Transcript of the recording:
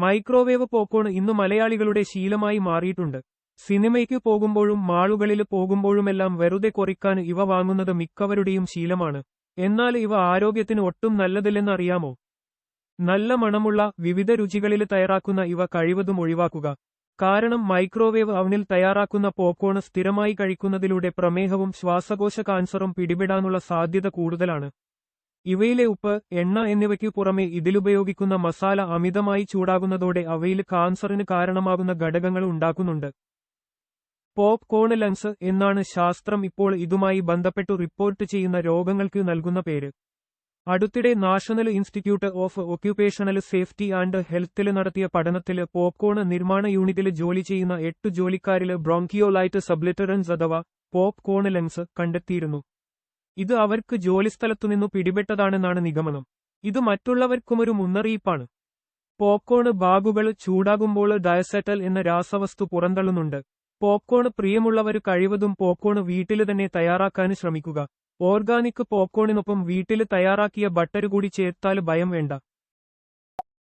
Microwave popcorn ഇന്ന് മലയാളികളുടെ ശീലമായി മാറിയിട്ടുണ്ട്. സിനിമയ്ക്ക് പോകുമ്പോഴും മാളുകളിൽ പോകുമ്പോഴുമെല്ലാം വെറുതെ കൊറിക്കാൻ ഇവ വാങ്ങുന്നത് മിക്കവരുടെയും ശീലമാണ്. എന്നാൽ ഇവ ആരോഗ്യത്തിന് ഒട്ടും നല്ലതില്ലെന്നറിയാമോ? നല്ല മണമുള്ള വിവിധ രുചികളിൽ തയ്യാറാക്കുന്ന ഇവ കഴിവതും ഒഴിവാക്കുക. കാരണം മൈക്രോവേവ് അവനിൽ തയ്യാറാക്കുന്ന പോപ്കോൺ സ്ഥിരമായി കഴിക്കുന്നതിലൂടെ പ്രമേഹവും ശ്വാസകോശ കാൻസറും പിടിപെടാനുള്ള സാധ്യത കൂടുതലാണ്. ഇവയിലെ ഉപ്പ് എണ്ണ എന്നിവയ്ക്ക് പുറമെ ഇതിലുപയോഗിക്കുന്ന മസാല അമിതമായി ചൂടാകുന്നതോടെ അവയിൽ കാൻസറിന് കാരണമാകുന്ന ഘടകങ്ങൾ ഉണ്ടാക്കുന്നുണ്ട്. പോപ്കോൺ ലങ്സ് എന്നാണ് ശാസ്ത്രം ഇപ്പോൾ ഇതുമായി ബന്ധപ്പെട്ടു റിപ്പോർട്ട് ചെയ്യുന്ന രോഗങ്ങൾക്ക് നൽകുന്ന പേര്. അടുത്തിടെ national institute of occupational safety and ഹെൽത്തിൽ നടത്തിയ പഠനത്തിൽ പോപ്കോൺ നിർമ്മാണ യൂണിറ്റിൽ ജോലി ചെയ്യുന്ന എട്ട് ജോലിക്കാരിൽ ബ്രോങ്കിയോലൈറ്റ് സബ്ലിറ്ററൻസ് അഥവാ പോപ്കോൺ ലങ്സ് കണ്ടെത്തിയിരുന്നു. ഇത് അവർക്ക് ജോലിസ്ഥലത്തുനിന്നു പിടിപെട്ടതാണെന്നാണ് നിഗമനം. ഇത് മറ്റുള്ളവർക്കുമൊരു മുന്നറിയിപ്പാണ്. പോപ്കോൺ ബാഗുകൾ ചൂടാകുമ്പോൾ ഡയസെറ്റൽ എന്ന രാസവസ്തു പുറന്തള്ളുന്നുണ്ട്. പോപ്കോൺ പ്രിയമുള്ളവർ കഴിവതും പോപ്കോൺ വീട്ടിൽ തന്നെ തയ്യാറാക്കാൻ ശ്രമിക്കുക. ഓർഗാനിക് പോപ്കോണിനൊപ്പം വീട്ടിൽ തയ്യാറാക്കിയ ബട്ടർ കൂടി ചേർത്താൽ ഭയം വേണ്ട.